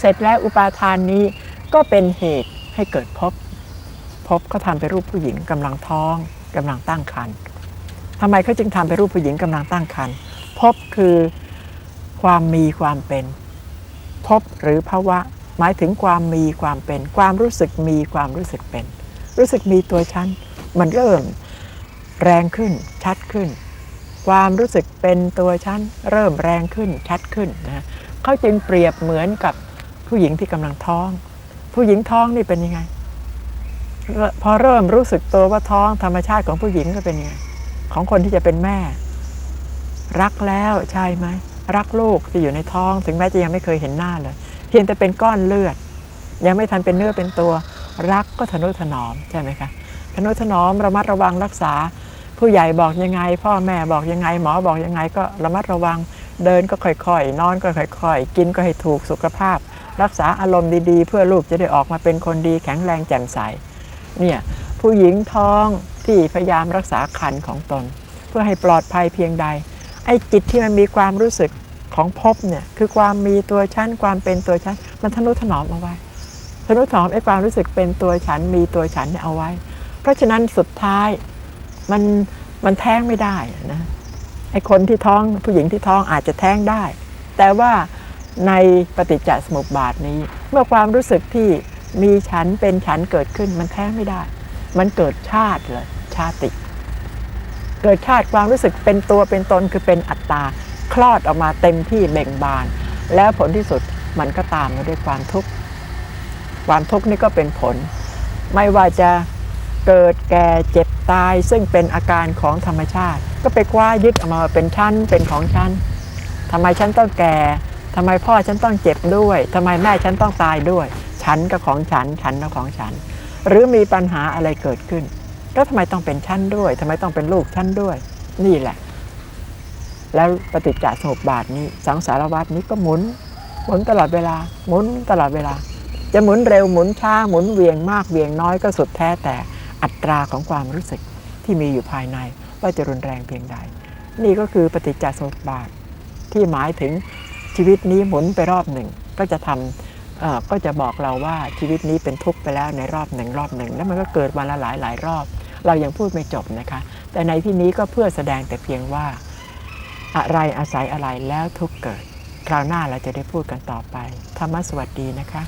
เสร็จแล้วอุปาทานนี้ก็เป็นเหตุให้เกิดภพภพก็ทำเป็นรูปผู้หญิงกำลังท้องกำลังตั้งครรภ์ทำไมเขาจึงทำเป็นรูปผู้หญิงกำลังตั้งครรภ์ภพคือความมีความเป็นภพหรือภาวะ หมายถึงความมีความเป็น ความรู้สึกมีความรู้สึกเป็น รู้สึกมีตัวฉันมันเริ่มแรงขึ้นชัดขึ้น ความรู้สึกเป็นตัวฉันเริ่มแรงขึ้นชัดขึ้นนะเขาจึงเปรียบเหมือนกับ ผู้หญิงที่กำลังท้อง ผู้หญิงท้องนี่เป็นยังไง พอเริ่มรู้สึกตัวว่าท้องธรรมชาติของผู้หญิงก็เป็นยังไง ของคนที่จะเป็นแม่ รักแล้วใช่ไหมรักลูกที่อยู่ในท้อง ถึงแม้จะยังไม่เคยเห็นหน้าเลย เพียงแต่เป็นก้อนเลือด ยังไม่ทันเป็นเนื้อเป็นตัว รักก็ทนุถนอมใช่ไหมคะทนุถนอมระมัดระวังรักษา ผู้ใหญ่บอกยังไง พ่อแม่บอกยังไง หมอบอกยังไง ก็ระมัดระวังเดินก็ค่อยๆ นอนก็ค่อยๆ กินก็ให้ถูกสุขภาพ รักษาอารมณ์ดีๆ เพื่อลูกจะได้ออกมาเป็นคนดีแข็งแรงแจ่มใสเนี่ยผู้หญิงท้องที่พยายามรักษาคันของตน เพื่อให้ปลอดภัยเพียงใด ไอ้จิตที่มันมีความรู้สึกของภพเนี่ยคือความมีตัวฉันความเป็นตัวฉันมันทนุถนอมเอาไว้ทนุถนอมไอ้ความรู้สึกเป็นตัวฉันมีตัวฉันเนี่ยเอาไว้ เพราะฉะนั้นสุดท้ายมันมันแท้งไม่ได้นะไอ้คนที่ท้องผู้หญิงที่ท้องอาจจะแท้งได้ แต่ว่า ในปฏิจจสมุปบาทนี้ เมื่อความรู้สึกที่มีฉันเป็นฉันเกิดขึ้นมันแท้ไม่ได้ มันเกิดชาติเลยชาติ เกิดชาติความรู้สึกเป็นตัวเป็นตนคือเป็นอัตตาคลอดออกมาเต็มที่เบ่งบาน แล้วผลที่สุดมันก็ตามมาด้วยความทุกข์ความทุกข์นี่ก็เป็นผล ไม่ว่าจะเกิดแก่เจ็บตาย ซึ่งเป็นอาการของธรรมชาติ ก็ไปคว้ายึดออกมาเป็นชั้นเป็นของชั้นทำไมฉันต้องแก่ ทำไมพ่อฉันต้องเจ็บด้วยทำไมแม่ฉันต้องตายด้วย ฉันก็ของฉัน ฉันก็ของฉัน หรือมีปัญหาอะไรเกิดขึ้น แล้วทำไมต้องเป็นชั้นด้วยทำไมต้องเป็นลูกชั้นด้วย นี่แหละ แล้วปฏิจจสมุปบาทนี้ สังสารวัฏนี้ก็หมุน หมุนตลอดเวลา หมุนตลอดเวลา จะหมุนเร็วหมุนช้าหมุนเวียงมากเวียงน้อยก็สุดแท้แต่อัตราของความรู้สึกที่มีอยู่ภายในว่าจะรุนแรงเพียงใด นี่ก็คือปฏิจจสมุปบาทที่หมายถึง ชีวิตนี้หมุนไปรอบหนึ่ง ก็จะทำเอ่อก็จะบอกเราว่าชีวิตนี้เป็นทุกข์ไปแล้วในรอบหนึ่งรอบหนึ่งแล้วมันก็เกิดวันละหลายหลายรอบ เรายังพูดไม่จบนะคะ แต่ในที่นี้ก็เพื่อแสดงแต่เพียงว่าอะไรอาศัยอะไรแล้วทุกเกิด คราวหน้าเราจะได้พูดกันต่อไปธรรมสวัสดีนะคะ